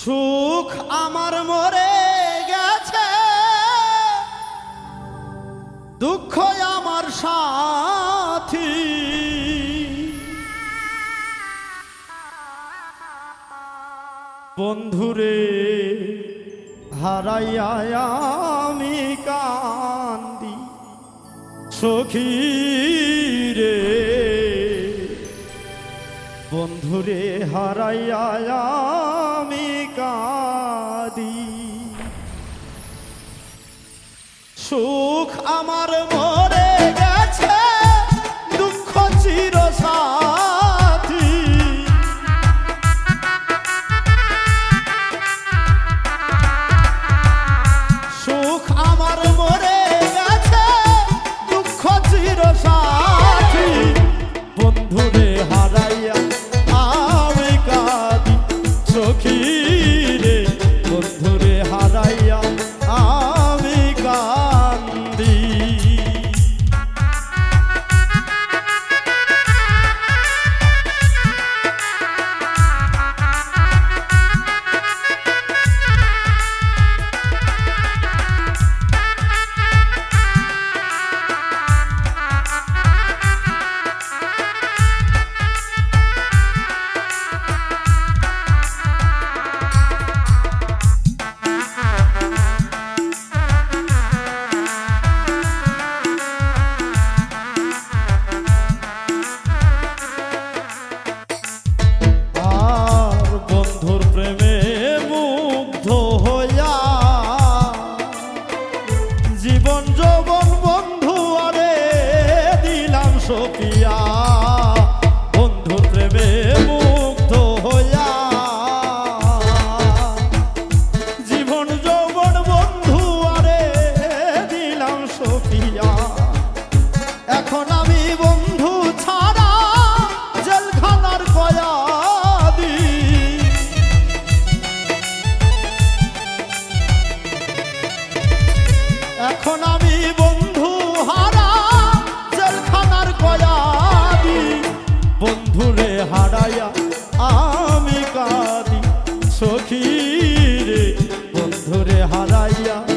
সুখ আমার মরে গেছে। দুঃখ আমার সাথী। বন্ধুরে হারাইয়ায় আমি কান্দি। সখী রে বন্ধুরে হারাইয়া আমি কাদি। সুখ আমার মন fire.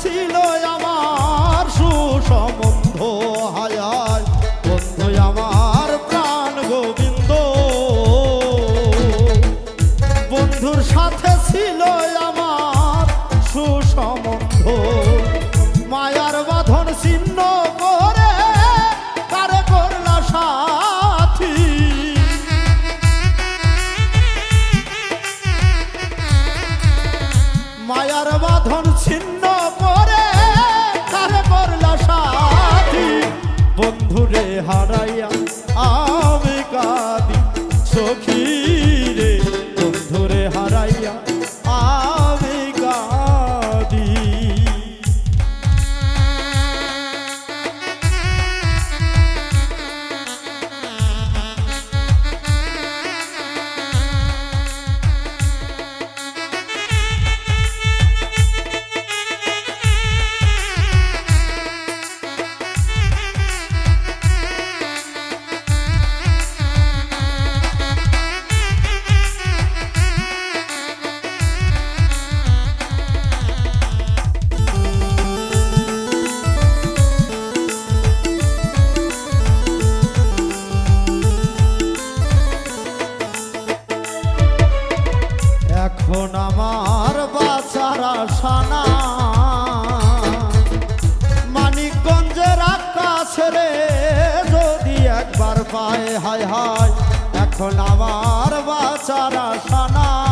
ছিল আমার সুসমন ஆ মানিকগঞ্জের আকাশে রে যদি একবার পায় হায় হায় এখন আমার বাচারা সানা